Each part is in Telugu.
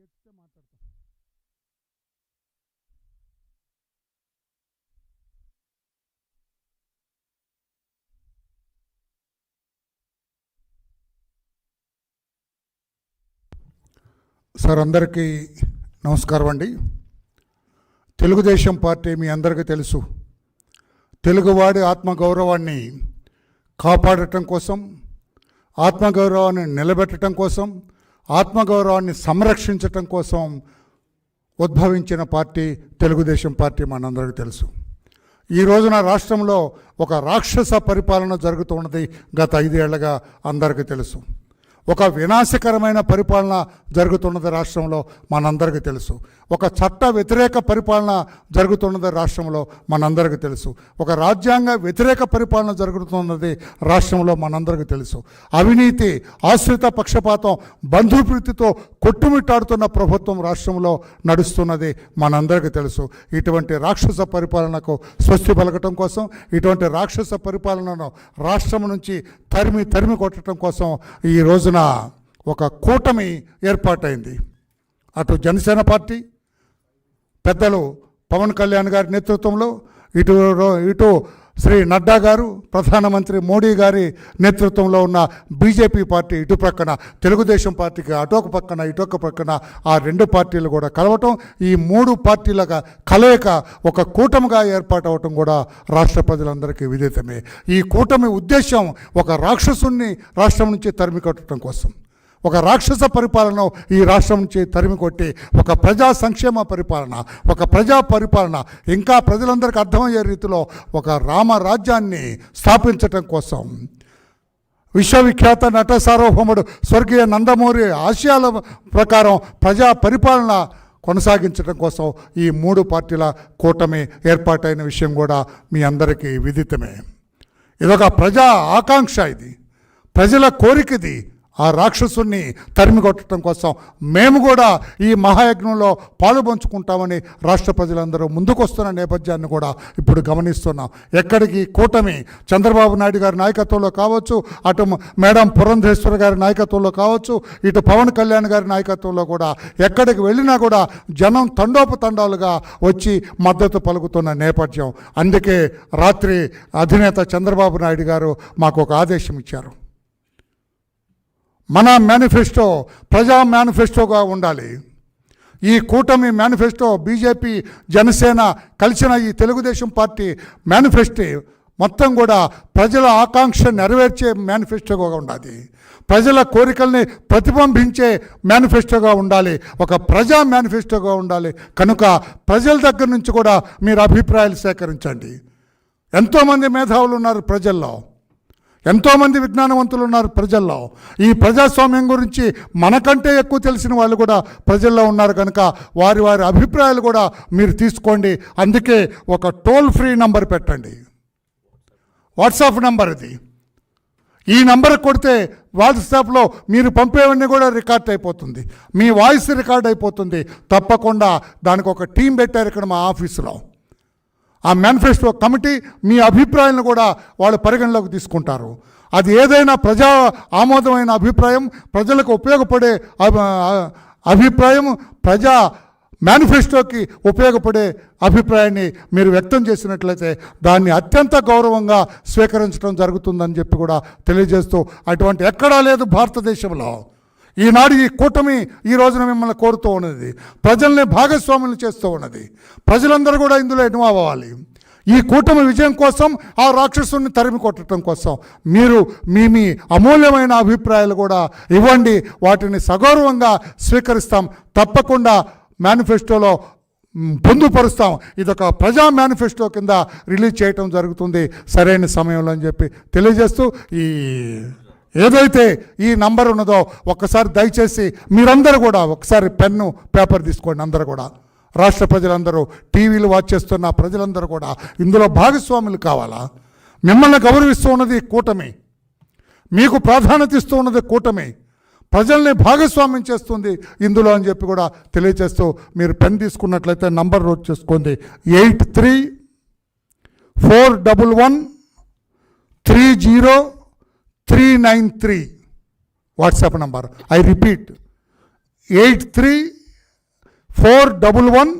ఎత్తితే మాట్లాడతాం. సార్ అందరికీ నమస్కారం అండి. తెలుగుదేశం పార్టీ మీ అందరికీ తెలుసు. తెలుగువాడి ఆత్మగౌరవాన్ని కాపాడటం కోసం ఆత్మగౌరవాన్ని నిలబెట్టడం కోసం ఆత్మగౌరవాన్ని సంరక్షించటం కోసం ఉద్భవించిన పార్టీ తెలుగుదేశం పార్టీ మనందరికీ తెలుసు. ఈ రోజున రాష్ట్రంలో ఒక రాక్షస పరిపాలన జరుగుతున్నది గత ఐదేళ్ళుగా అందరికీ తెలుసు. ఒక వినాశకరమైన పరిపాలన జరుగుతున్నది రాష్ట్రంలో మనందరికీ తెలుసు. ఒక చట్ట వ్యతిరేక పరిపాలన జరుగుతున్నది రాష్ట్రంలో మనందరికీ తెలుసు. ఒక రాజ్యాంగ వ్యతిరేక పరిపాలన జరుగుతున్నది రాష్ట్రంలో మనందరికీ తెలుసు. అవినీతి ఆశ్రిత పక్షపాతం బంధుప్రీతితో కొట్టుమిట్టాడుతున్న ప్రభుత్వం రాష్ట్రంలో నడుస్తున్నది మనందరికీ తెలుసు. ఇటువంటి రాక్షస పరిపాలనకు స్వస్తి పలకటం కోసం ఇటువంటి రాక్షస పరిపాలనను రాష్ట్రం నుంచి తరిమి తరిమి కొట్టడం కోసం ఈ రోజున ఒక కూటమి ఏర్పాటైంది. అటు జనసేన పార్టీ పెద్దలు పవన్ కళ్యాణ్ గారి నేతృత్వంలో ఇటు ఇటు శ్రీ నడ్డా గారు ప్రధానమంత్రి మోడీ గారి నేతృత్వంలో ఉన్న బీజేపీ పార్టీ ఇటు ప్రక్కన తెలుగుదేశం పార్టీకి అటొక పక్కన ఇటొక పక్కన ఆ రెండు పార్టీలు కూడా కలవటం ఈ మూడు పార్టీల కలయిక ఒక కూటమిగా ఏర్పాటవటం కూడా రాష్ట్ర ప్రజలందరికీ విదితమే. ఈ కూటమి ఉద్దేశం ఒక రాక్షసుణ్ణి రాష్ట్రం నుంచి తరిమి కోసం. ఒక రాక్షస పరిపాలన ఈ రాష్ట్రం నుంచి తరిమి కొట్టి ఒక ప్రజా సంక్షేమ పరిపాలన ఒక ప్రజా పరిపాలన ఇంకా ప్రజలందరికీ అర్థమయ్యే రీతిలో ఒక రామరాజ్యాన్ని స్థాపించటం కోసం విశ్వవిఖ్యాత నట సార్వభౌముడు స్వర్గీయ నందమూరి ఆశయాల ప్రకారం ప్రజా పరిపాలన కొనసాగించడం కోసం ఈ మూడు పార్టీల కూటమి ఏర్పాటైన విషయం కూడా మీ అందరికీ విదితమే. ఇదొక ప్రజా ఆకాంక్ష ఇది. ప్రజల కోరిక ఇది ఆ రాక్షసుని తరిమి కొట్టడం కోసం మేము కూడా ఈ మహాయజ్ఞంలో పాలు పంచుకుంటామని రాష్ట్ర ప్రజలందరూ ముందుకొస్తున్న నేపథ్యాన్ని కూడా ఇప్పుడు గమనిస్తున్నాం. ఎక్కడికి కూటమి చంద్రబాబు నాయుడు గారి నాయకత్వంలో కావచ్చు అటు మేడం పురంధేశ్వర గారి నాయకత్వంలో కావచ్చు ఇటు పవన్ కళ్యాణ్ గారి నాయకత్వంలో కూడా ఎక్కడికి వెళ్ళినా కూడా జనం తండోపతండాలుగా వచ్చి మద్దతు పలుకుతున్న నేపథ్యం. అందుకే రాత్రి అధినేత చంద్రబాబు నాయుడు గారు మాకు ఒక ఆదేశం ఇచ్చారు. మన మేనిఫెస్టో ప్రజా మేనిఫెస్టోగా ఉండాలి. ఈ కూటమి మేనిఫెస్టో బీజేపీ జనసేన కలిసిన ఈ తెలుగుదేశం పార్టీ మేనిఫెస్టో మొత్తం కూడా ప్రజల ఆకాంక్ష నెరవేర్చే మేనిఫెస్టోగా ఉండాలి. ప్రజల కోరికల్ని ప్రతిబింబించే మేనిఫెస్టోగా ఉండాలి. ఒక ప్రజా మేనిఫెస్టోగా ఉండాలి. కనుక ప్రజల దగ్గర నుంచి కూడా మీరు అభిప్రాయాలు సేకరించండి. ఎంతోమంది మేధావులు ఉన్నారు ప్రజల్లో. ఎంతోమంది విజ్ఞానవంతులు ఉన్నారు ప్రజల్లో. ఈ ప్రజాస్వామ్యం గురించి మనకంటే ఎక్కువ తెలిసిన వాళ్ళు కూడా ప్రజల్లో ఉన్నారు కనుక వారి వారి అభిప్రాయాలు కూడా మీరు తీసుకోండి. అందుకే ఒక టోల్ ఫ్రీ నంబర్ పెట్టండి. వాట్సాప్ నంబర్ ఇది. ఈ నంబర్ కొడితే వాట్సాప్లో మీరు పంపేవన్నీ కూడా రికార్డ్ అయిపోతుంది. మీ వాయిస్ రికార్డ్ అయిపోతుంది. తప్పకుండా దానికి ఒక టీం పెట్టారు ఇక్కడ మా ఆఫీసులో. ఆ మేనిఫెస్టో కమిటీ మీ అభిప్రాయాలను కూడా వాళ్ళు పరిగణలోకి తీసుకుంటారు. అది ఏదైనా ప్రజా ఆమోదమైన అభిప్రాయం ప్రజలకు ఉపయోగపడే అభిప్రాయం ప్రజా మేనిఫెస్టోకి ఉపయోగపడే అభిప్రాయాన్ని మీరు వ్యక్తం చేసినట్లయితే దాన్ని అత్యంత గౌరవంగా స్వీకరించడం జరుగుతుందని చెప్పి కూడా తెలియజేస్తూ అటువంటి ఎక్కడా లేదు భారతదేశంలో. ఈనాడు ఈ కూటమి ఈ రోజున మిమ్మల్ని కోరుతూ ఉన్నది. ప్రజల్ని భాగస్వాములు చేస్తూ ఉన్నది. ప్రజలందరూ కూడా ఇందులో ఇన్వాల్వ్ అవ్వాలి. ఈ కూటమి విజయం కోసం ఆ రాక్షసుని తరిమి కొట్టడం కోసం మీరు మీ మీ అమూల్యమైన అభిప్రాయాలు కూడా ఇవ్వండి. వాటిని సగౌరవంగా స్వీకరిస్తాం. తప్పకుండా మేనిఫెస్టోలో పొందుపరుస్తాం. ఇదొక ప్రజా మేనిఫెస్టో కింద రిలీజ్ చేయటం జరుగుతుంది. సరైన సమయంలో అని చెప్పి తెలియజేస్తూ ఈ ఏదైతే ఈ నంబర్ ఉన్నదో ఒక్కసారి దయచేసి మీరందరూ కూడా ఒకసారి పెన్ను పేపర్ తీసుకోండి అందరూ కూడా. రాష్ట్ర ప్రజలందరూ టీవీలు వాచ్ చేస్తున్న ప్రజలందరూ కూడా ఇందులో భాగస్వాములు కావాలా? మిమ్మల్ని గౌరవిస్తూ ఉన్నది కూటమి. మీకు ప్రాధాన్యత ఇస్తూ ఉన్నది కూటమి. ప్రజల్ని భాగస్వామ్యం చేస్తుంది ఇందులో అని చెప్పి కూడా తెలియజేస్తూ మీరు పెన్ తీసుకున్నట్లయితే నంబర్ నోట్ చేసుకోండి. Eight three four double one three zero three nine three WhatsApp number. I repeat. Eight three four double one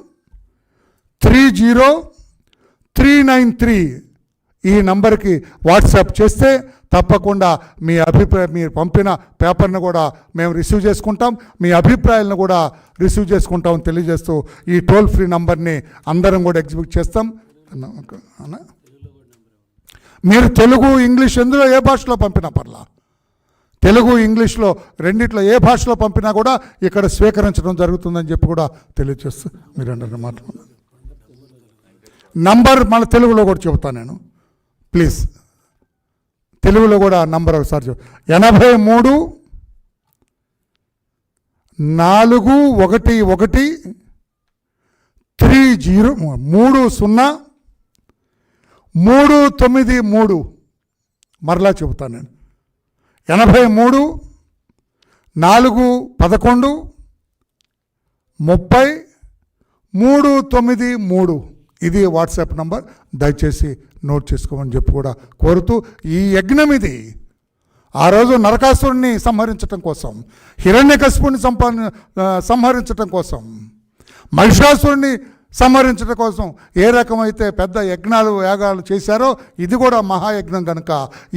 three zero three nine three ఈ నంబర్కి వాట్సాప్ చేస్తే తప్పకుండా మీ అభిప్రాయం మీరు పంపిన పేపర్ను కూడా మేము రిసీవ్ చేసుకుంటాం. మీ అభిప్రాయాలను కూడా రిసీవ్ చేసుకుంటాం తెలియజేస్తూ ఈ టోల్ ఫ్రీ నంబర్ని అందరం కూడా ఎగ్జిక్యూట్ చేస్తాం. అన్న? మీరు తెలుగు ఇంగ్లీష్ ఎందులో ఏ భాషలో పంపినా పర్లా. తెలుగు ఇంగ్లీష్లో రెండిట్లో ఏ భాషలో పంపినా కూడా ఇక్కడ స్వీకరించడం జరుగుతుందని చెప్పి కూడా తెలియజేస్తూ మీరు అంటే మాట్లాడు నంబర్ మన తెలుగులో కూడా చెబుతాను నేను. ప్లీజ్. తెలుగులో కూడా నంబర్ ఒకసారి చెప్ ఎనభై మూడు నాలుగు ఒకటి ఒకటి త్రీ జీరో మూడు సున్నా మూడు తొమ్మిది మూడు. మరలా చెబుతాను నేను. ఎనభై మూడు నాలుగు పదకొండు ముప్పై మూడు తొమ్మిది మూడు. ఇది వాట్సాప్ నంబర్. దయచేసి నోట్ చేసుకోమని చెప్పి కూడా కోరుతూ ఈ యజ్ఞం ఇది. ఆ రోజు నరకాసురుణ్ణి సంహరించటం కోసం హిరణ్యకశిపుణ్ణి సంపా సంహరించటం కోసం మహిషాసురుణ్ణి సంహరించడం కోసం ఏ రకమైతే పెద్ద యజ్ఞాలు యాగాలు చేశారో ఇది కూడా మహాయజ్ఞం కనుక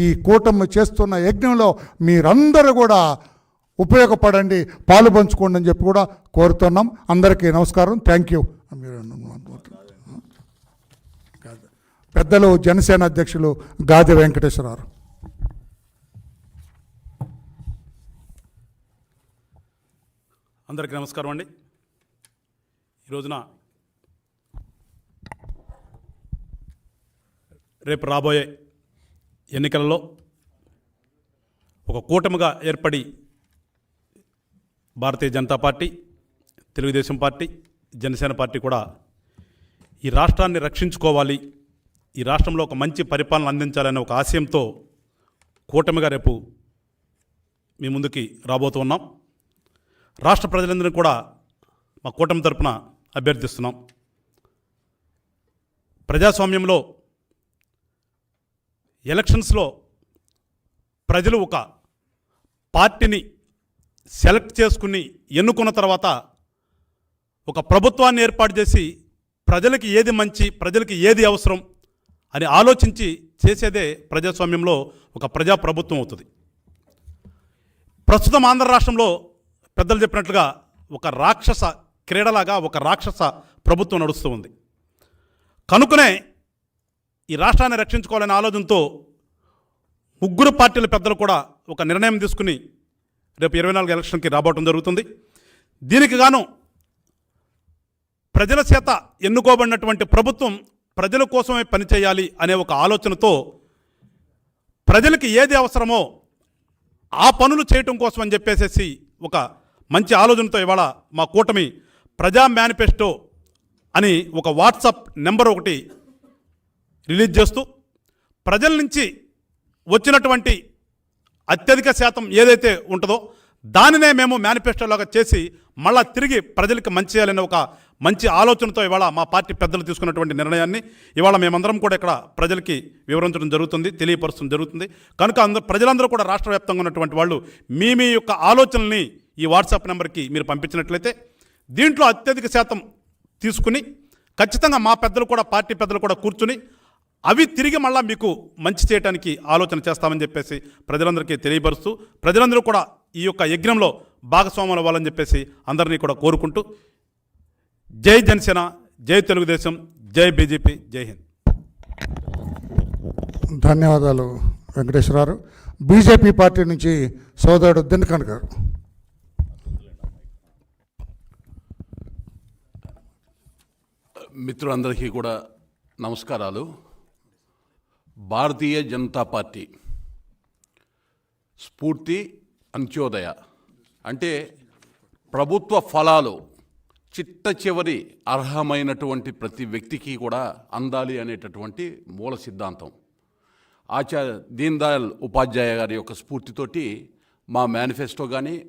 ఈ కూటమి చేస్తున్న యజ్ఞంలో మీరందరూ కూడా ఉపయోగపడండి పాలు పంచుకోండి అని చెప్పి కూడా కోరుతున్నాం. అందరికీ నమస్కారం. థ్యాంక్ యూ పెద్దలు జనసేన అధ్యక్షులు గాది వెంకటేశ్వరరావు. అందరికీ నమస్కారం అండి. ఈ రేపు రాబోయే ఎన్నికలలో ఒక కూటమిగా ఏర్పడి Bharatiya Janata party Telugu Desam party Janasena party కూడా ఈ రాష్ట్రాన్ని రక్షించుకోవాలి ఈ రాష్ట్రంలో ఒక మంచి పరిపాలన అందించాలనే ఒక ఆశయంతో కూటమిగా రేపు మీ ముందుకి రాబోతున్నాం రాష్ట్ర ప్రజలందరినీ కూడా మా కూటమి తరపున అభ్యర్థిస్తున్నాం. ప్రజాస్వామ్యంలో ఎలక్షన్స్లో ప్రజలు ఒక పార్టీని సెలెక్ట్ చేసుకుని ఎన్నుకున్న తర్వాత ఒక ప్రభుత్వాన్ని ఏర్పాటు చేసి ప్రజలకి ఏది మంచి ప్రజలకి ఏది అవసరం అని ఆలోచించి చేసేదే ప్రజాస్వామ్యంలో ఒక ప్రజా ప్రభుత్వం అవుతుంది. ప్రస్తుతం ఆంధ్ర రాష్ట్రంలో పెద్దలు చెప్పినట్లుగా ఒక రాక్షస క్రీడలాగా ఒక రాక్షస ప్రభుత్వం నడుస్తూ ఉంది. కనుకనే ఈ రాష్ట్రాన్ని రక్షించుకోవాలనే ఆలోచనతో ముగ్గురు పార్టీల పెద్దలు కూడా ఒక నిర్ణయం తీసుకుని రేపు ఇరవై నాలుగు ఎలక్షన్కి రాబోవటం జరుగుతుంది. దీనికి గాను ప్రజల చేత ఎన్నుకోబడినటువంటి ప్రభుత్వం ప్రజల కోసమే పనిచేయాలి అనే ఒక ఆలోచనతో ప్రజలకి ఏది అవసరమో ఆ పనులు చేయటం కోసం అని చెప్పేసేసి ఒక మంచి ఆలోచనతో ఇవాళ మా కూటమి ప్రజా మేనిఫెస్టో అని ఒక వాట్సాప్ నెంబర్ ఒకటి రిలీజ్ చేస్తూ ప్రజల నుంచి వచ్చినటువంటి అత్యధిక శాతం ఏదైతే ఉంటుందో దానినే మేము మేనిఫెస్టోలాగా చేసి మళ్ళా తిరిగి ప్రజలకు మంచి చేయాలనే ఒక మంచి ఆలోచనతో ఇవాళ మా పార్టీ పెద్దలు తీసుకున్నటువంటి నిర్ణయాన్ని ఇవాళ మేమందరం కూడా ఇక్కడ ప్రజలకి వివరించడం జరుగుతుంది తెలియపరచడం జరుగుతుంది. కనుక అందరూ ప్రజలందరూ కూడా రాష్ట్ర వ్యాప్తంగా ఉన్నటువంటి వాళ్ళు మీ మీ యొక్క ఆలోచనల్ని ఈ వాట్సాప్ నెంబర్కి మీరు పంపించినట్లయితే దీంట్లో అత్యధిక శాతం తీసుకుని ఖచ్చితంగా మా పెద్దలు కూడా పార్టీ పెద్దలు కూడా కూర్చుని అవి తిరిగి మళ్ళా మీకు మంచి చేయడానికి ఆలోచన చేస్తామని చెప్పేసి ప్రజలందరికీ తెలియపరుస్తూ ప్రజలందరూ కూడా ఈ యొక్క యజ్ఞంలో భాగస్వాములు అవ్వాలని చెప్పేసి అందరినీ కూడా కోరుకుంటూ జై జనసేన జై తెలుగుదేశం జై బీజేపీ జై హింద్. ధన్యవాదాలు వెంకటేశ్వరరావు బీజేపీ పార్టీ నుంచి సోదరుడు దినకన్ గారు. మిత్రులందరికీ కూడా నమస్కారాలు. భారతీయ జనతా పార్టీ స్ఫూర్తి అంత్యోదయ. అంటే ప్రభుత్వ ఫలాలు చిట్ట చివరి అర్హమైనటువంటి ప్రతి వ్యక్తికి కూడా అందాలి అనేటటువంటి మూల సిద్ధాంతం. ఆచార్య దీన్ దయాళ్ ఉపాధ్యాయ గారి యొక్క స్ఫూర్తితోటి మా మేనిఫెస్టో కానీ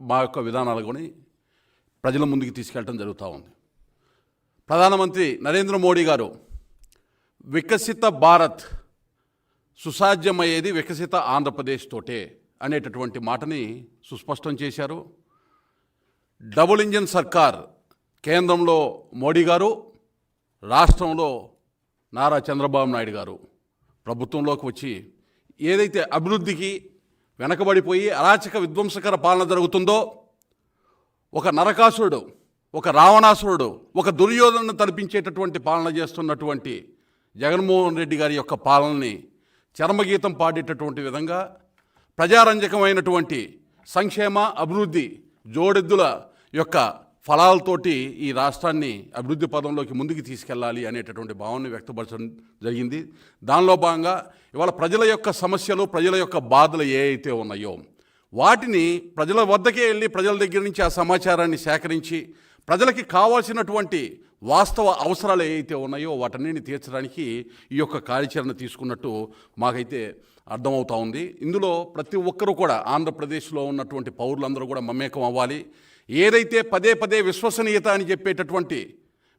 మా యొక్క విధానాలు కానీ ప్రజల ముందుకు తీసుకెళ్ళటం జరుగుతూ ఉంది. ప్రధానమంత్రి నరేంద్ర మోడీ గారు వికసిత భారత్ సుసాధ్యమయ్యేది వికసిత ఆంధ్రప్రదేశ్ తోటే అనేటటువంటి మాటని సుస్పష్టం చేశారు. డబుల్ ఇంజిన్ సర్కార్ కేంద్రంలో మోడీ గారు రాష్ట్రంలో నారా చంద్రబాబు నాయుడు గారు ప్రభుత్వంలోకి వచ్చి ఏదైతే అభివృద్ధికి వెనకబడిపోయి అరాచక విధ్వంసకర పాలన జరుగుతుందో ఒక నరకాసురుడు ఒక రావణాసురుడు ఒక దుర్యోధనను తలపించేటటువంటి పాలన చేస్తున్నటువంటి జగన్మోహన్ రెడ్డి గారి యొక్క పాలనని చర్మగీతం పాడేటటువంటి విధంగా ప్రజారంజకమైనటువంటి సంక్షేమ అభివృద్ధి జోడెద్దుల యొక్క ఫలాలతోటి ఈ రాష్ట్రాన్ని అభివృద్ధి పదంలోకి ముందుకు తీసుకెళ్ళాలి అనేటటువంటి భావనను వ్యక్తపరచడం జరిగింది. దానిలో భాగంగా ఇవాళ ప్రజల యొక్క సమస్యలు ప్రజల యొక్క బాధలు ఏ అయితే ఉన్నాయో వాటిని ప్రజల వద్దకే వెళ్ళి ప్రజల దగ్గర నుంచి ఆ సమాచారాన్ని సేకరించి ప్రజలకి కావాల్సినటువంటి వాస్తవ అవసరాలు ఏవైతే ఉన్నాయో వాటన్నిటిని తీర్చడానికి ఈ యొక్క కార్యాచరణ తీసుకున్నట్టు మాకైతే అర్థమవుతా ఉంది. ఇందులో ప్రతి ఒక్కరూ కూడా ఆంధ్రప్రదేశ్లో ఉన్నటువంటి పౌరులందరూ కూడా మమేకం అవ్వాలి. ఏదైతే పదే పదే విశ్వసనీయత అని చెప్పేటటువంటి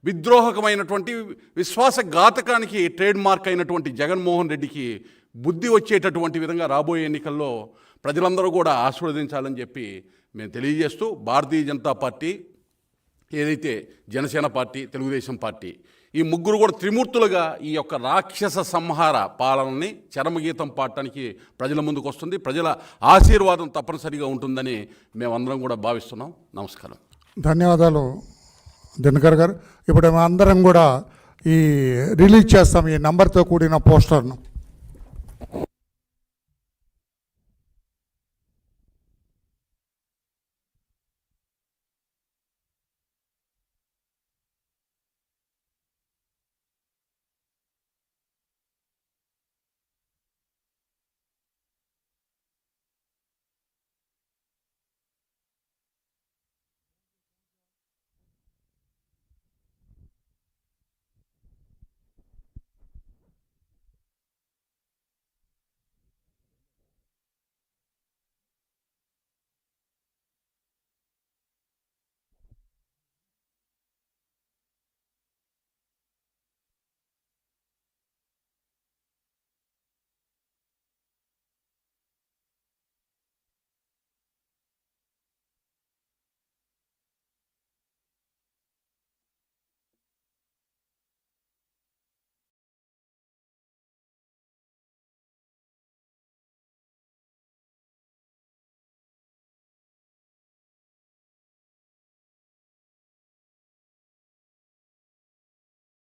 విద్రోహకమైనటువంటి విశ్వాసఘాతకానికి ట్రేడ్ మార్క్ అయినటువంటి జగన్మోహన్ రెడ్డికి బుద్ధి వచ్చేటటువంటి విధంగా రాబోయే ఎన్నికల్లో ప్రజలందరూ కూడా ఆశీర్వదించాలని చెప్పి మేము తెలియజేస్తూ భారతీయ జనతా పార్టీ ఏదైతే జనసేన పార్టీ తెలుగుదేశం పార్టీ ఈ ముగ్గురు కూడా త్రిమూర్తులుగా ఈ యొక్క రాక్షస సంహార పాలనని చరమగీతం పాడటానికి ప్రజల ముందుకు వస్తుంది. ప్రజల ఆశీర్వాదం తప్పనిసరిగా ఉంటుందని మేమందరం కూడా భావిస్తున్నాం. నమస్కారం. ధన్యవాదాలు దినకర్ గారు. ఇప్పుడు మేము అందరం కూడా ఈ రిలీజ్ చేస్తాం ఈ నంబర్తో కూడిన పోస్టర్ను.